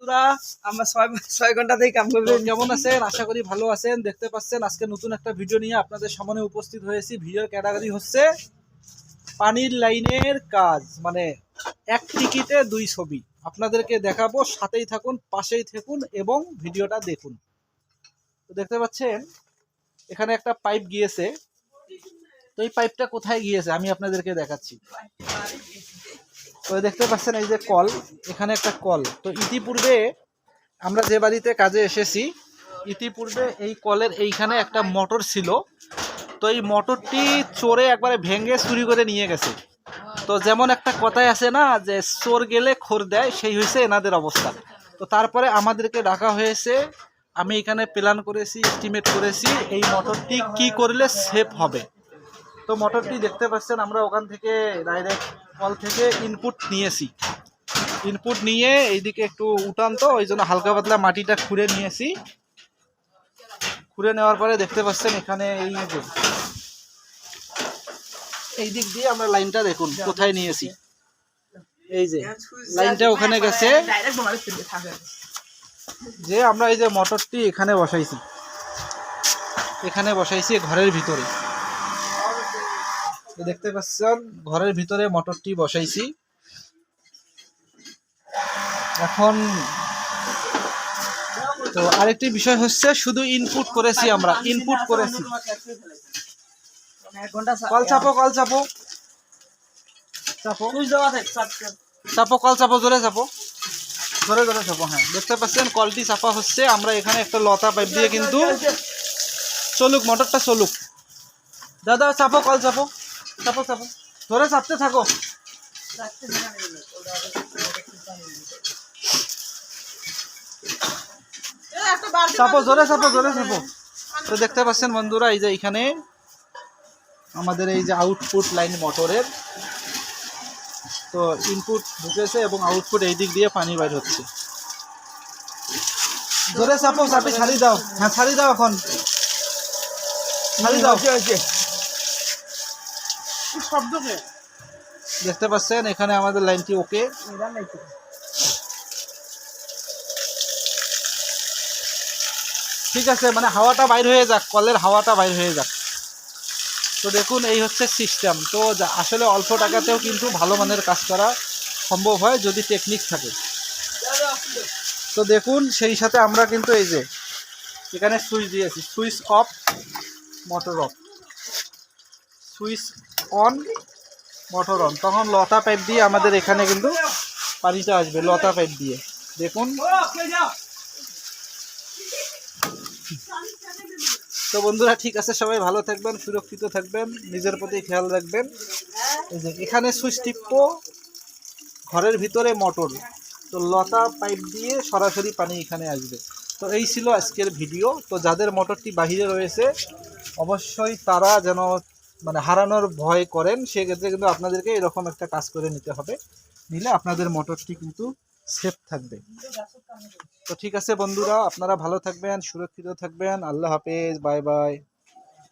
আমরা ছয় ছয় কাম আছেন? আশা করি ভালো আছেন। দেখতে পাচ্ছেন, আজকে নতুন একটা ভিডিও নিয়ে আপনাদের সামনে উপস্থিত হয়েছি। ভিডিওর ক্যাটাগরি হচ্ছে পানির লাইনের কাজ মানে এক টিকিটে দুই ছবি। আপনাদেরকে দেখাবো, সাথেই থাকুন, পাশেই থাকুন এবং ভিডিওটা দেখুন। তো দেখতে পাচ্ছেন, এখানে একটা পাইপ গিয়েছে। তো এই পাইপটা কোথায় গিয়েছে? আমি আপনাদেরকে দেখাচ্ছি। তো দেখতে পাচ্ছেন এই যে কল, এখানে একটা কল। তো ইতিপূর্বে আমরা যে বাড়িতে কাজে এসেছি, ইতিপূর্বে এই কলের এইখানে একটা মোটর ছিল। তো এই মোটরটি চোরে একবারে ভেঙে চুরি করে নিয়ে গেছে। তো যেমন একটা কথাই আছে না, যে চোর গেলে খোর দেয়, সেই হয়েছে এনাদের অবস্থা। তো তারপরে আমাদেরকে ডাকা হয়েছে, আমি এখানে প্ল্যান করেছি এস্টিমেট করেছি, এই মোটরটি কি করলে সেফ হবে। তো মোটরটি দেখতে পাচ্ছেন, আমরা ওখান থেকে ডাইরেক্ট কল থেকে ইনপুট নিয়েছি। ইনপুট নিয়ে এইদিকে একটু উঠান তো, ওই জন্য হালকা পাতলা মাটিটা খুঁড়ে নিয়েছি। খুঁড়ে নেওয়ার পরে দেখতে পাচ্ছেন এখানে এই যে, এই দিক দিয়ে আমরা লাইনটা দেখুন, কোথায় নিয়েছি। এই যে, লাইনটা ওখানে গেছে। যে আমরা এই যে মোটরটি এখানে বসাইছি এখানে বসাইছি ঘরের ভিতরে। দেখতে পাচ্ছেন, ঘরের ভিতরে মোটরটি বসাইছি। এখন তো আরেকটি বিষয় হচ্ছে, শুধু ইনপুট করেছি আমরা ইনপুট করেছি। কল চাপো কল চাপো। চাপো। চাপো, কল চাপো, জোরে চাপো। জোরে জোরে চাপো হ্যাঁ। দেখতে পাচ্ছেন, কলটি চাপা হচ্ছে, আমরা এখানে একটা লতা পাইপ দিয়ে কিন্তু চলুক, মোটরটা চলুক। দাদা, চাপো, কল চাপো। চাপো চাপো। ধরে চাপতে থাকো। চাপো জোরে চাপো জোরে চাপো। তো দেখতে পাচ্ছেন বন্ধুরা, এই যে এখানে আমাদের এই যে আউটপুট লাইন মোটরের তো ইনপুট ঢুকেছে এবং আউটপুট এই দিক দিয়ে পানি বাইর হচ্ছে। জোরে চাপো, চাপে ছাড়ি দাও। হ্যাঁ ছাড়ি দাও এখন। ছাড়ি দাও। শব্দকে। দেখতে পাচ্ছেন, এখানে আমাদের লাইনটি ওকে। ঠিক আছে মানে হাওয়াটা বাইর হয়ে যাক, কলের হাওয়াটা বাইর হয়ে যাক। তো দেখুন, এই হচ্ছে সিস্টেম তো আসলে অল্প টাকাতেও কিন্তু ভালো মানের কাজ করা সম্ভব হয় যদি টেকনিক থাকে। তো দেখুন, সেই সাথে আমরা কিন্তু এই যে, এখানে সুইচ দিয়েছি। Switch off motor off switch on motor on তখন লতা পাইপ দিয়ে আমাদের এখানে কিন্তু পানিটা আসবে, লতা পাইপ দিয়ে। দেখুন। তো বন্ধুরা, ঠিক আছে, সবাই ভালো থাকবেন, সুরক্ষিত থাকবেন, নিজের প্রতি খেয়াল রাখবেন। এই যে, এখানে সুইচ টিপবো, ঘরের ভিতরে মোটর তো লতা পাইপ দিয়ে সরাসরি পানি এখানে আসবে। তো এই ছিল আজকের ভিডিও তো যাদের মোটরটি বাহিরে রয়েছে, অবশ্যই তারা যেন মানে হারানোর ভয় করেন, সেক্ষেত্রে কিন্তু আপনাদেরকে এরকম একটা কাজ করে নিতে হবে। নিলে আপনাদের মোটরটি কিন্তু সেফ থাকবে। তো ঠিক আছে বন্ধুরা, আপনারা ভালো থাকবেন, সুরক্ষিত থাকবেন। আল্লাহ হাফেজ, বাই বাই।